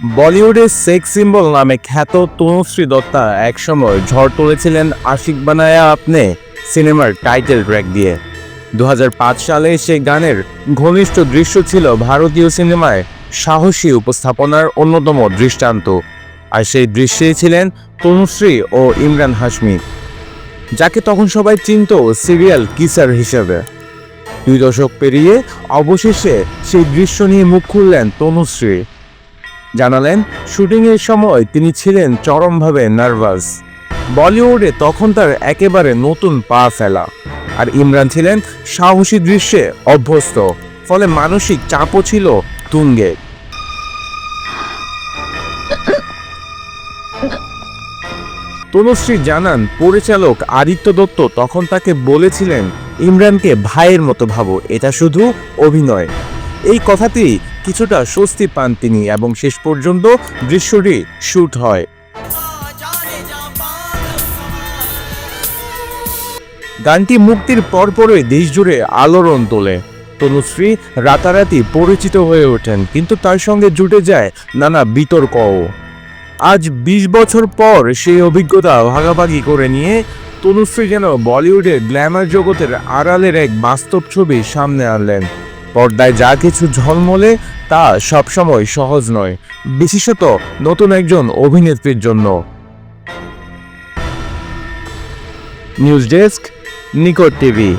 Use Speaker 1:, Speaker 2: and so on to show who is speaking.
Speaker 1: বলিউডের sex symbol নামে খ্যাত তনুশ্রী দত্তা একসময় ঝড় তুলেছিলেন আশিক বানায়া আপনি সিনেমার টাইটেল ট্র্যাক দিয়ে। দু হাজার পাঁচ সালে সেই গানের ঘনিষ্ঠ দৃশ্য ছিল ভারতীয় সিনেমায় সাহসী উপস্থাপনার অন্যতম দৃষ্টান্ত। আর সেই দৃশ্যে ছিলেন তনুশ্রী ও ইমরান হাশমি, যাকে তখন সবাই চিনত সিরিয়াল কিসার হিসেবে। দুই দশক পেরিয়ে অবশেষে সেই দৃশ্য নিয়ে মুখ খুললেন তনুশ্রী। জানালেন, শুটিংয়ের সময় তিনি ছিলেন চরমভাবে নার্ভাস। বলিউডে তখন তার একেবারে নতুন পা ফেলা। আর ইমরান ছিলেন সাহসী দৃশ্যে অভ্যস্ত, ফলে মানসিক চাপও ছিল তুঙ্গে। তনুশ্রী জানান, পরিচালক আদিত্য দত্ত তখন তাকে বলেছিলেন, ইমরানকে ভাইয়ের মতো ভাবো, এটা শুধু অভিনয়। এই কথাতেই কিছুটা স্বস্তি পান তিনি এবং শেষ পর্যন্ত দৃশ্যটি শ্যুট হয়। গানটি মুক্তির পরপরই দেশজুড়ে আলোড়ন তোলে। তনুশ্রী রাতারাতি পরিচিত হয়ে ওঠেন, কিন্তু তার সঙ্গে জুটে যায় নানা বিতর্কও। আজ ২০ বছর পর সেই অভিজ্ঞতা ভাগাভাগি করে নিয়ে তনুশ্রী যেন বলিউডের গ্ল্যামার জগতের আড়ালের এক বাস্তব ছবি সামনে আনলেন। পর্দায় যা কিছু ঝলমলে তা সবসময় সহজ নয়, বিশেষত নতুন একজন অভিনেত্রীর জন্য। নিউজ ডেস্ক, নিকট টিভি।